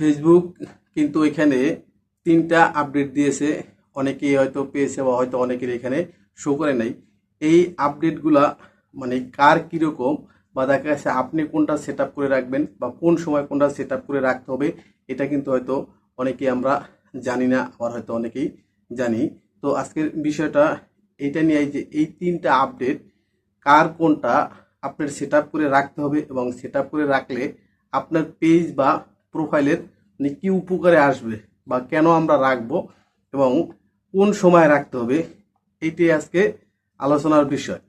Facebook কিন্তু এখানে তিনটা আপডেট দিয়েছে। অনেকেই হয়তো পেয়েছে বা হয়তো অনেকের এখানে শো করে নাই। এই আপডেটগুলা মানে কার কীরকম বা দেখা যাচ্ছে আপনি কোনটা সেট করে রাখবেন বা কোন সময় কোনটা সেট করে রাখতে হবে, এটা কিন্তু হয়তো অনেকেই আমরা জানি না, আবার হয়তো অনেকেই জানি। তো আজকের বিষয়টা এটা নিয়ে যে এই তিনটা আপডেট কার কোনটা আপনার সেট করে রাখতে হবে এবং সেট করে রাখলে আপনার পেজ বা প্রোফাইলের মানে কী উপকারে আসবে বা কেন আমরা রাখব এবং কোন সময় রাখতে হবে এইটাই আজকে আলোচনার বিষয়।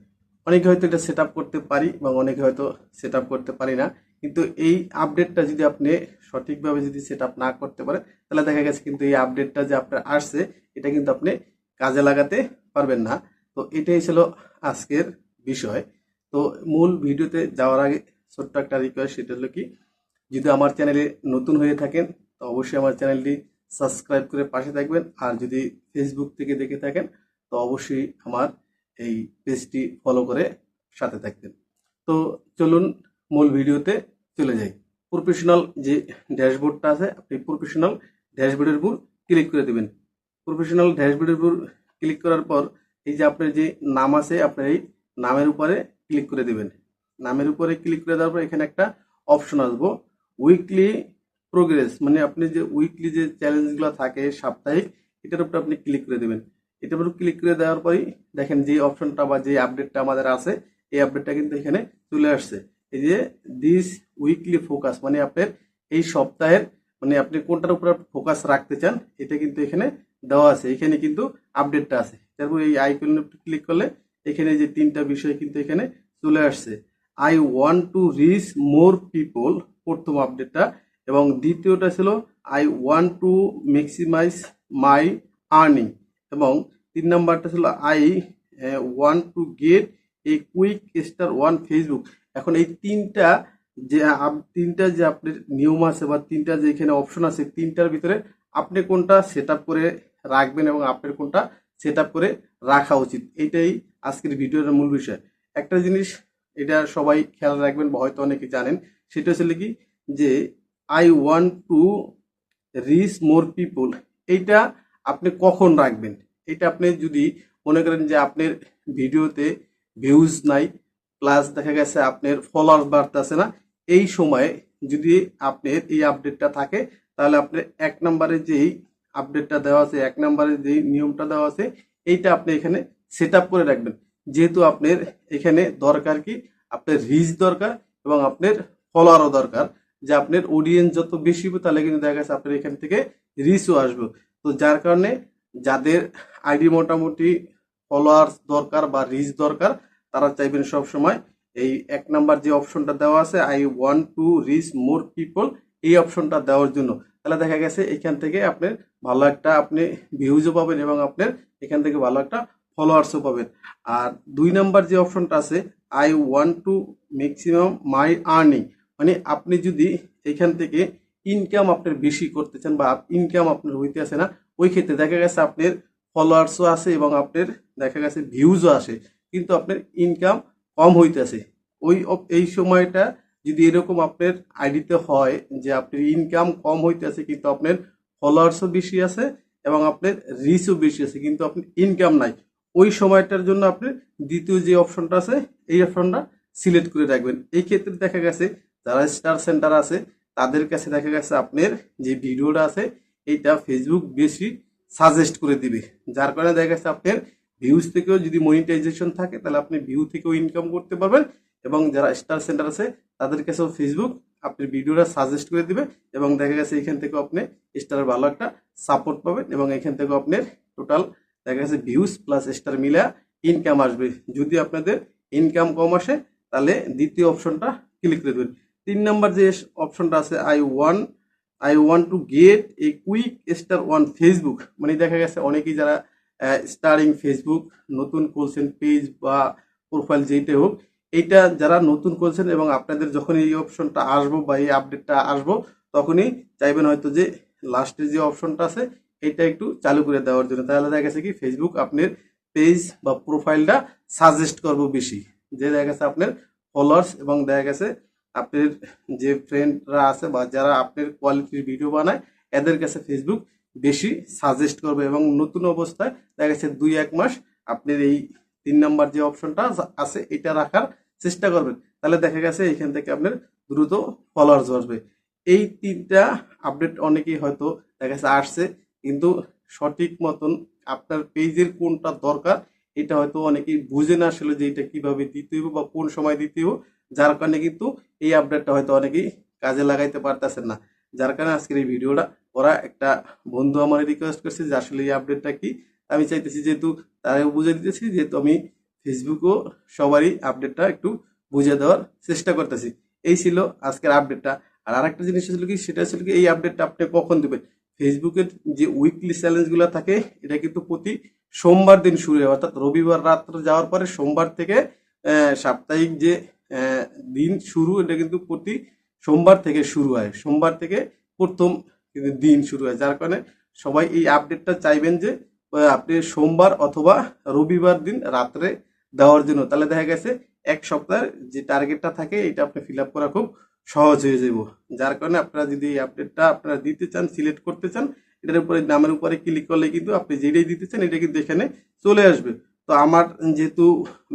অনেকে হয়তো এটা সেট করতে পারি বা অনেকে হয়তো সেট করতে পারি না, কিন্তু এই আপডেটটা যদি আপনি সঠিকভাবে যদি সেট না করতে পারেন, তাহলে দেখা গেছে কিন্তু এই আপডেটটা যে আপনার আসছে, এটা কিন্তু আপনি কাজে লাগাতে পারবেন না। তো এটাই ছিল আজকের বিষয়। তো মূল ভিডিওতে যাওয়ার আগে ছোট্ট একটা রিকোয়েস্ট সেটা হলো কি যদি আমার চ্যানেলে নতুন হয়ে থাকেন, তো অবশ্যই আমার চ্যানেলটি সাবস্ক্রাইব করে পাশে থাকবেন। আর যদি ফেসবুক থেকে দেখে থাকেন, তো অবশ্যই আমার এই পেজটি ফলো করে সাথে থাকবেন। তো চলুন মূল ভিডিওতে চলে যাই। প্রফেশনাল যে ড্যাশবোর্ডটা আছে, আপনি প্রফেশনাল ড্যাশবোর্ডের উপর ক্লিক করে দেবেন। প্রফেশনাল ড্যাশবোর্ডের উপর ক্লিক করার পর এই যে আপনার যে নাম আছে, আপনার এই নামের উপরে ক্লিক করে দেবেন। নামের উপরে ক্লিক করে দেওয়ার পর এখানে একটা অপশন আসব। উইকলি প্রোগ্রেস মানে আপনি যে উইকলি যে চ্যালেঞ্জগুলো থাকে সাপ্তাহিক, এটার উপর আপনি ক্লিক করে দেবেন। এটার উপর ক্লিক করে দেওয়ার পরেই দেখেন যে অপশনটা বা যে আপডেটটা আমাদের আছে, এই আপডেটটা কিন্তু এখানে চলে আসছে। এই যে দিস উইকলি ফোকাস মানে আপনার এই সপ্তাহের মানে আপনি কোনটার উপর ফোকাস রাখতে চান, এটা কিন্তু এখানে দেওয়া আছে। এখানে কিন্তু আপডেটটা আছে। তারপর এই আইকন ক্লিক করলে এখানে যে তিনটা বিষয় কিন্তু এখানে চলে আসছে। I want to reach more people প্রথম আপডেটটা এবং দ্বিতীয়টা ছিল I want to maximize my earning এবং তিন নাম্বারটা ছিল I want to get a quick star one Facebook এখন এই তিনটা যে তিনটা যে আপনার নিয়ম আছে বা তিনটা যে এখানে অপশন আছে, তিনটার ভিতরে আপনি কোনটা সেট করে রাখবেন এবং আপনার কোনটা সেট করে রাখা উচিত। এইটাই আজকের ভিডিওর মূল বিষয়। একটা জিনিস, এটা সবাই খেয়াল রাখবেন বা হয়তো অনেকে জানেন সেটা হচ্ছে কি? যে I want to reach more people এইটা আপনি কখন রাখবেন? এটা আপনি যদি মনে করেন যে আপনার ভিডিওতে ভিউজ নাই প্লাস দেখা গেছে আপনার ফলোয়ার্স বাড়তেছে না, এই সময়ে যদি আপনার এই আপডেটটা থাকে, তাহলে আপনার এক নম্বরে যেই আপডেটটা দেওয়া আছে, এক নম্বরে যেই নিয়মটা দেওয়া আছে, এইটা আপনি এখানে সেট করে রাখবেন। যেহেতু আপনার এখানে দরকার কি? আপনার রিচ দরকার এবং আপনার ফলোয়ারও দরকার যে আপনার অডিয়েন্স যত বেশি হবে, তাহলে কিন্তু দেখা গেছে আপনার এখান থেকে রিচও আসবে। তো যার কারণে যাদের আইডি মোটামুটি ফলোয়ার্স দরকার বা রিচ দরকার, তারা চাইবেন সব সময় এই এক নাম্বার যে অপশনটা দেওয়া আছে I want to reach more people এই অপশনটা দেওয়ার জন্য। তাহলে দেখা গেছে এখান থেকে আপনার ভালো একটা আপনি ভিউজও পাবেন এবং আপনার এখান থেকে ভালো একটা ফলোয়ার্সও পাবেন। আর দুই নাম্বার যে অপশনটা আছে I want to maximum my earning মানে আপনি যদি এখান থেকে ইনকাম আপনার বেশি করতে চান বা ইনকাম আপনার হইতে আসে না, ওই ক্ষেত্রে দেখা গেছে আপনার ফলোয়ার্সও আছে এবং আপনার দেখা গেছে ভিউজও আসে, কিন্তু আপনার ইনকাম কম হইতেছে ওই এই সময়টা যদি এরকম আপনার আইডিতে হয় যে আপনার ইনকাম কম হইতেছে কিন্তু আপনার ফলোয়ার্সও বেশি আছে এবং আপনার রিচও বেশি আছে কিন্তু আপনার ইনকাম নাই, ওই সময়টার জন্য আপনার দ্বিতীয় যে অপশনটা আছে, এই অপশনটা সিলেক্ট করে রাখবেন। এই ক্ষেত্রে দেখা গেছে যারা স্টার সেন্টার আছে, তাদের কাছে দেখা গেছে আপনার যে ভিডিওটা আছে এইটা ফেসবুক বেশি সাজেস্ট করে দিবে। যার কারণে দেখা গেছে আপনার ভিউজ থেকেও যদি মনিটাইজেশন থাকে, তাহলে আপনি ভিউ থেকেও ইনকাম করতে পারবেন এবং যারা স্টার সেন্টার আছে, তাদের কাছেও ফেসবুক আপনার ভিডিওটা সাজেস্ট করে দিবে এবং দেখা গেছে এখান থেকেও আপনি স্টারের ভালো একটা সাপোর্ট পাবেন এবং এখান থেকেও আপনার টোটাল দেখা গেছে ভিউজ প্লাস স্টার মিলা ইনকাম আসবে। যদি আপনাদের ইনকাম কম আসে, তাহলে দ্বিতীয় অপশনটা ক্লিক করে দেবেন। তিন নাম্বার যে অপশনটা আছে I one I want to get a quick star one Facebook মানে দেখা গেছে অনেকেই যারা স্টারিং ফেসবুক নতুন খুলছেন পেজ বা প্রোফাইল যেইটাই হোক, এইটা যারা নতুন করছেন এবং আপনাদের যখন এই অপশনটা আসব বা এই আপডেটটা আসব, তখনই চাইবেন হয়তো যে লাস্টের যে অপশনটা আছে এটা একটু চালু করে দেওয়ার জন্য। তাহলে দেখা গেছে কি ফেসবুক আপনার পেজ বা প্রোফাইলটা সাজেস্ট করব বেশি। যে দেখা গেছে আপনার ফলোয়ার্স এবং দেখা গেছে আপনার যে ফ্রেন্ডরা আছে বা যারা আপনার কোয়ালিটির ভিডিও বানায়, এদের কাছে ফেসবুক বেশি সাজেস্ট করবে এবং নতুন অবস্থায় দেখা গেছে দুই, এক মাস আপনার এই তিন নাম্বার যে অপশনটা আছে, এটা রাখার চেষ্টা করবেন। তাহলে দেখা গেছে এখান থেকে আপনার দ্রুত ফলোয়ার্স আসবে এই তিনটা আপডেট অনেকেই হয়তো দেখা গেছে আসছে, কিন্তু সঠিক মতন আপনার পেজের কোনটা দরকার এটা হয়তো অনেকেই বুঝে না আসলে যে এটা কীভাবে দিতে হবে বা কোন সময় দিতে হবে যার কারণে কিন্তু এই আপডেটটা হয়তো অনেকেই কাজে লাগাইতে পারতেছেন না। যার কারণে আজকের এই ভিডিওটা ওরা একটা বন্ধু আমার রিকোয়েস্ট করছে যে আসলে এই আপডেটটা কি? আমি চাইতেছি যেহেতু তারাও বুঝে দিতেছি, যেহেতু আমি ফেসবুকও সবারই আপডেটটা একটু বুঝে দেওয়ার চেষ্টা করতেছি। এই ছিল আজকের আপডেটটা আর আরেকটা জিনিস ছিল কি, সেটা ছিল কি, এই আপডেটটা আপনি কখন দেবেন? ফেসবুকের যে উইকলি চ্যালেঞ্জগুলো থাকে, এটা কিন্তু প্রতি সোমবার দিন শুরু হয়, অর্থাৎ রবিবার রাত্রে যাওয়ার পরে সোমবার থেকে সাপ্তাহিক যে দিন শুরু, এটা কিন্তু প্রতি সোমবার থেকে শুরু হয়। সোমবার থেকে প্রথম দিন শুরু হয়, যার কারণে সবাই এই আপডেটটা চাইবেন যে আপনি সোমবার অথবা রবিবার দিন রাত্রে দেওয়ার জন্য। তাহলে দেখা গেছে, এক সপ্তাহের যে টার্গেটটা থাকে, এটা আপনি ফিল আপ করা খুব সহজ হয়ে যাব যার কারণে আপনারা যদি এই আপডেটটা আপনারা দিতে চান, সিলেক্ট করতে চান এটার উপরে নামের উপরে ক্লিক করলে কিন্তু আপনি যেটাই দিতে চান, এটা কিন্তু এখানে চলে আসবে। তো আমার যেহেতু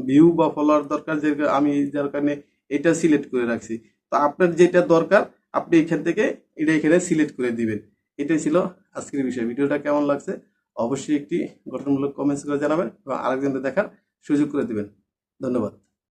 ভিউ বা ফলোয়ার দরকার যে আমি যার কারণে এটা সিলেক্ট করে রাখছি, তো আপনার যেটা দরকার, আপনি এখান থেকে এটা এখানে সিলেক্ট করে দিবেন। এটাই ছিল আজকের বিষয়। ভিডিওটা কেমন লাগছে? অবশ্যই একটি গঠনমূলক কমেন্টস করে জানাবেন এবং আরেকজনকে দেখার সুযোগ করে দেবেন। ধন্যবাদ।